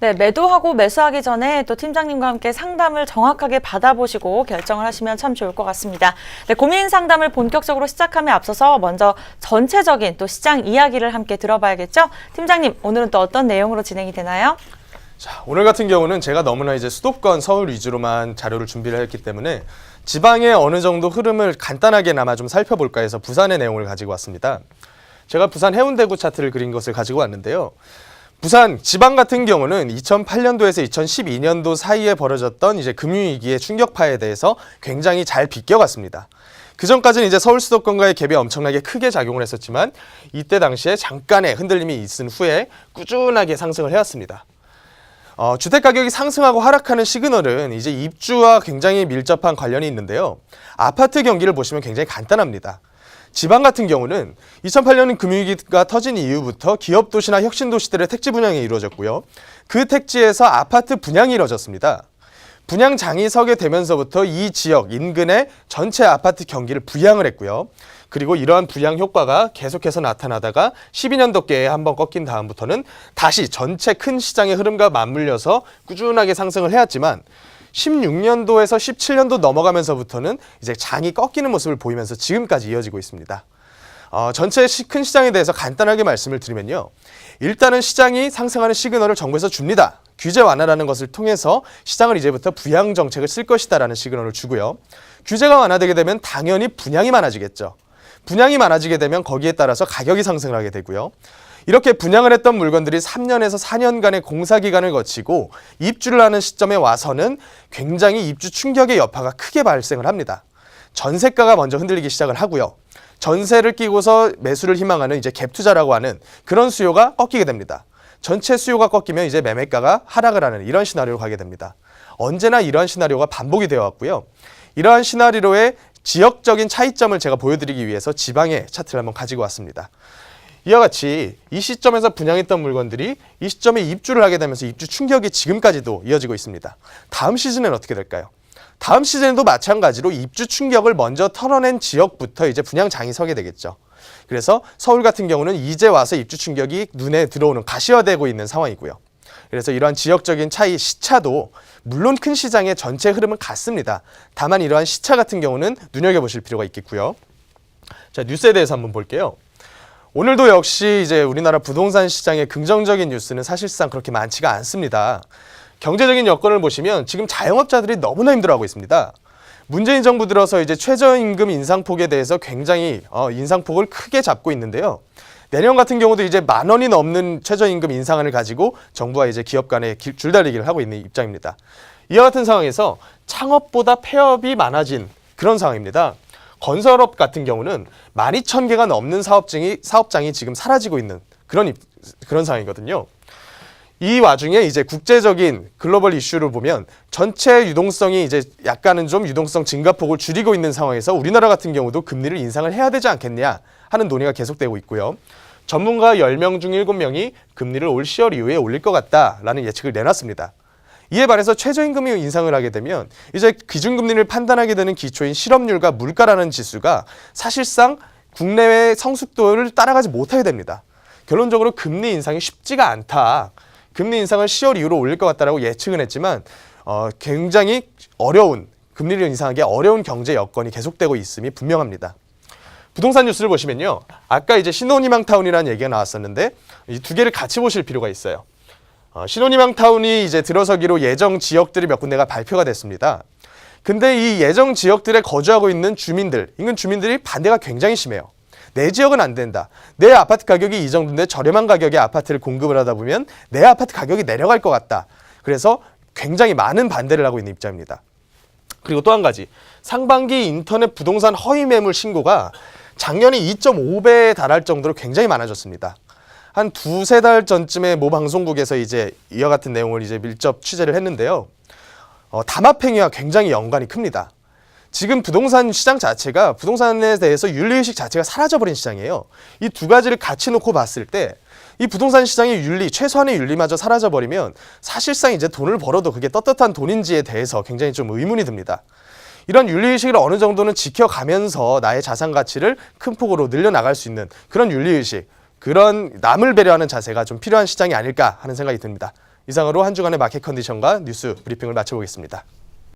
네, 매도하고 매수하기 전에 또 팀장님과 함께 상담을 정확하게 받아보시고 결정을 하시면 참 좋을 것 같습니다. 네, 고민 상담을 본격적으로 시작함에 앞서서 먼저 전체적인 또 시장 이야기를 함께 들어봐야겠죠? 팀장님, 오늘은 또 어떤 내용으로 진행이 되나요? 자, 오늘 같은 경우는 제가 너무나 이제 수도권 서울 위주로만 자료를 준비를 했기 때문에 지방의 어느 정도 흐름을 간단하게나마 좀 살펴볼까 해서 부산의 내용을 가지고 왔습니다. 제가 부산 해운대구 차트를 그린 것을 가지고 왔는데요. 부산 지방 같은 경우는 2008년도에서 2012년도 사이에 벌어졌던 이제 금융위기의 충격파에 대해서 굉장히 잘 비껴갔습니다. 그 전까지는 이제 서울 수도권과의 갭이 엄청나게 크게 작용을 했었지만 이때 당시에 잠깐의 흔들림이 있은 후에 꾸준하게 상승을 해왔습니다. 어, 주택 가격이 상승하고 하락하는 시그널은 이제 입주와 굉장히 밀접한 관련이 있는데요. 아파트 경기를 보시면 굉장히 간단합니다. 지방 같은 경우는 2008년 금융위기가 터진 이후부터 기업 도시나 혁신 도시들의 택지 분양이 이루어졌고요. 그 택지에서 아파트 분양이 이루어졌습니다. 분양장이 서게 되면서부터 이 지역 인근의 전체 아파트 경기를 부양을 했고요. 그리고 이러한 부양 효과가 계속해서 나타나다가 12년도께에 한번 꺾인 다음부터는 다시 전체 큰 시장의 흐름과 맞물려서 꾸준하게 상승을 해왔지만 16년도에서 17년도 넘어가면서부터는 이제 장이 꺾이는 모습을 보이면서 지금까지 이어지고 있습니다. 어, 전체 시, 큰 시장에 대해서 간단하게 말씀을 드리면요. 일단은 시장이 상승하는 시그널을 정부에서 줍니다. 규제 완화라는 것을 통해서 시장을 이제부터 부양 정책을 쓸 것이다라는 시그널을 주고요. 규제가 완화되게 되면 당연히 분양이 많아지겠죠. 분양이 많아지게 되면 거기에 따라서 가격이 상승을 하게 되고요. 이렇게 분양을 했던 물건들이 3년에서 4년간의 공사 기간을 거치고 입주를 하는 시점에 와서는 굉장히 입주 충격의 여파가 크게 발생을 합니다. 전세가가 먼저 흔들리기 시작을 하고요. 전세를 끼고서 매수를 희망하는 이제 갭 투자라고 하는 그런 수요가 꺾이게 됩니다. 전체 수요가 꺾이면 이제 매매가가 하락을 하는 이런 시나리오로 가게 됩니다. 언제나 이러한 시나리오가 반복이 되어 왔고요. 이러한 시나리오의 지역적인 차이점을 제가 보여드리기 위해서 지방의 차트를 한번 가지고 왔습니다. 이와 같이 이 시점에서 분양했던 물건들이 이 시점에 입주를 하게 되면서 입주 충격이 지금까지도 이어지고 있습니다. 다음 시즌은 어떻게 될까요? 다음 시즌에도 마찬가지로 입주 충격을 먼저 털어낸 지역부터 이제 분양장이 서게 되겠죠. 그래서 서울 같은 경우는 이제 와서 입주 충격이 눈에 들어오는 가시화되고 있는 상황이고요. 그래서 이러한 지역적인 차이 시차도 물론 큰 시장의 전체 흐름은 같습니다. 다만 이러한 시차 같은 경우는 눈여겨보실 필요가 있겠고요. 자 뉴스에 대해서 한번 볼게요. 오늘도 역시 이제 우리나라 부동산 시장의 긍정적인 뉴스는 사실상 그렇게 많지가 않습니다. 경제적인 여건을 보시면 지금 자영업자들이 너무나 힘들어하고 있습니다. 문재인 정부 들어서 이제 최저임금 인상폭에 대해서 굉장히 어, 인상폭을 크게 잡고 있는데요. 내년 같은 경우도 이제 만 원이 넘는 최저임금 인상안을 가지고 정부와 이제 기업 간의 기- 줄다리기를 하고 있는 입장입니다. 이와 같은 상황에서 창업보다 폐업이 많아진 그런 상황입니다. 건설업 같은 경우는 12,000개가 넘는 사업장이 사업장이 지금 사라지고 있는 그런 입- 그런 상황이거든요. 이 와중에 이제 국제적인 글로벌 이슈를 보면 전체 유동성이 이제 약간은 좀 유동성 증가폭을 줄이고 있는 상황에서 우리나라 같은 경우도 금리를 인상을 해야 되지 않겠냐 하는 논의가 계속되고 있고요. 전문가 10명 중 7명이 금리를 올 10월 이후에 올릴 것 같다라는 예측을 내놨습니다. 이에 반해서 최저임금이 인상을 하게 되면 이제 기준금리를 판단하게 되는 기초인 실업률과 물가라는 지수가 사실상 국내외 성숙도를 따라가지 못하게 됩니다. 결론적으로 금리 인상이 쉽지가 않다. 금리 인상을 10월 이후로 올릴 것 같다라고 예측은 했지만 어, 굉장히 어려운 금리를 인상하기 어려운 경제 여건이 계속되고 있음이 분명합니다. 부동산 뉴스를 보시면요. 아까 이제 신혼희망타운이라는 얘기가 나왔었는데 이 두 개를 같이 보실 필요가 있어요. 어, 신혼희망타운이 이제 들어서기로 예정 지역들이 몇 군데가 발표가 됐습니다. 근데 이 예정 지역들에 거주하고 있는 주민들, 인근 주민들이 반대가 굉장히 심해요. 내 지역은 안 된다. 내 아파트 가격이 이 정도인데 저렴한 가격에 아파트를 공급을 하다 보면 내 아파트 가격이 내려갈 것 같다. 그래서 굉장히 많은 반대를 하고 있는 입장입니다. 그리고 또 한 가지 상반기 인터넷 부동산 허위 매물 신고가 작년에 2.5배에 달할 정도로 굉장히 많아졌습니다. 한 두세 달 전쯤에 모 방송국에서 이제 이와 같은 내용을 이제 밀접 취재를 했는데요. 어, 담합행위와 굉장히 연관이 큽니다. 지금 부동산 시장 자체가 부동산에 대해서 윤리의식 자체가 사라져버린 시장이에요. 이 두 가지를 같이 놓고 봤을 때 이 부동산 시장의 윤리, 최소한의 윤리마저 사라져버리면 사실상 이제 돈을 벌어도 그게 떳떳한 돈인지에 대해서 굉장히 좀 의문이 듭니다. 이런 윤리의식을 어느 정도는 지켜가면서 나의 자산 가치를 큰 폭으로 늘려나갈 수 있는 그런 윤리의식, 그런 남을 배려하는 자세가 좀 필요한 시장이 아닐까 하는 생각이 듭니다. 이상으로 한 주간의 마켓 컨디션과 뉴스 브리핑을 마쳐보겠습니다.